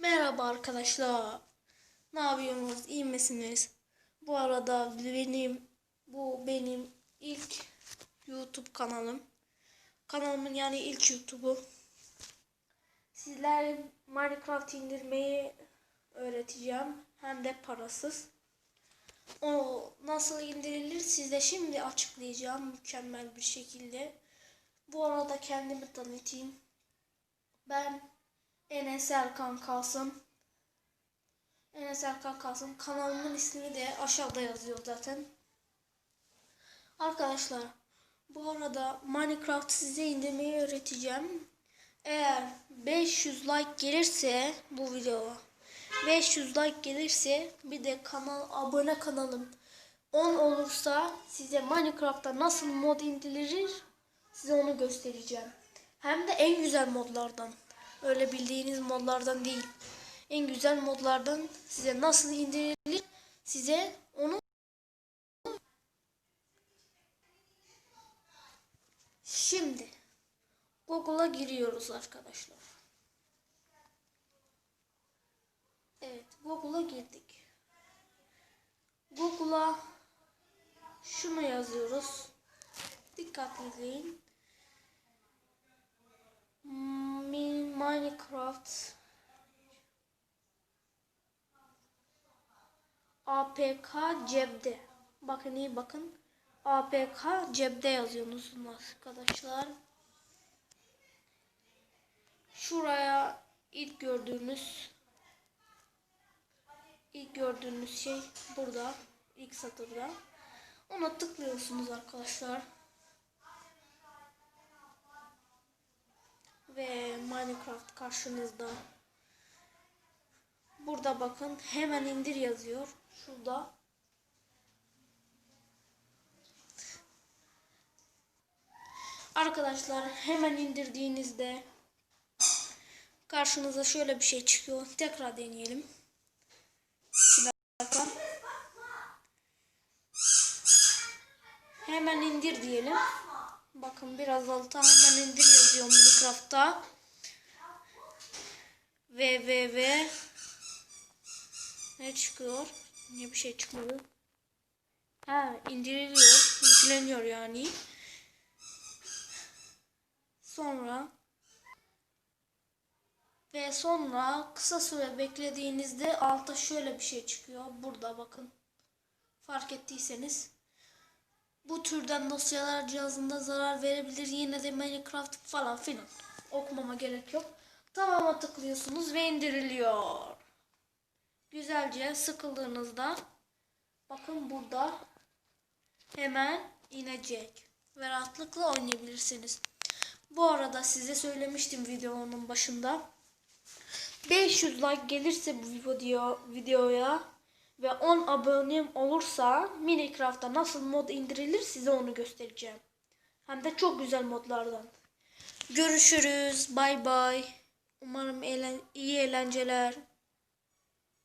Merhaba arkadaşlar. Ne yapıyorsunuz? İyi misiniz? Bu arada benim bu benim ilk YouTube kanalım. Kanalımın yani ilk YouTube'u. Sizler Minecraft indirmeyi öğreteceğim. Hem de parasız. O nasıl indirilir size şimdi açıklayacağım mükemmel bir şekilde. Bu arada kendimi tanıtayım. Ben Enes Erkan Kasım. Enes Erkan Kasım. Kanalımın ismini de aşağıda yazıyor zaten. Arkadaşlar bu arada Minecraft size indirmeyi öğreteceğim. Eğer 500 like gelirse bu videoya 500 like gelirse bir de kanal abone kanalım 10 olursa size Minecraft'ta nasıl mod indirilir size onu göstereceğim. Hem de en güzel modlardan. Öyle bildiğiniz modlardan değil. En güzel modlardan size nasıl indirilir size onu Şimdi Google'a giriyoruz arkadaşlar. Evet, Google'a girdik. Google'a şunu yazıyoruz. Dikkatli izleyin. Minecraft APK cebde. Bakın iyi bakın. APK cebde yazıyorsunuz arkadaşlar. Şuraya ilk gördüğünüz ilk gördüğünüz şey burada. ilk satırda. Ona tıklıyorsunuz arkadaşlar. Ve Minecraft karşınızda. Burada bakın hemen indir yazıyor. Şurada. Arkadaşlar hemen indirdiğinizde karşınıza şöyle bir şey çıkıyor. Tekrar deneyelim. Hemen indir diyelim. Bakın biraz alta hemen indir yazıyor Minecraft'ta. Www ne çıkıyor? Niye bir şey çıkmadı? Ha indiriliyor. Yükleniyor yani. Sonra ve sonra kısa süre beklediğinizde altta şöyle bir şey çıkıyor. Burada bakın. Fark ettiyseniz. Bu türden dosyalar cihazında zarar verebilir. Yine de Minecraft falan filan. Okumama gerek yok. Tamam'a tıklıyorsunuz ve indiriliyor. Güzelce sıkıldığınızda bakın burada hemen inecek. Ve rahatlıkla oynayabilirsiniz. Bu arada size söylemiştim videonun başında. 500 like gelirse bu video videoya ve 10 abonem olursa Minecraft'ta nasıl mod indirilir size onu göstereceğim. Hem de çok güzel modlardan. Görüşürüz. Bay bay. Umarım eğlen iyi eğlenceler.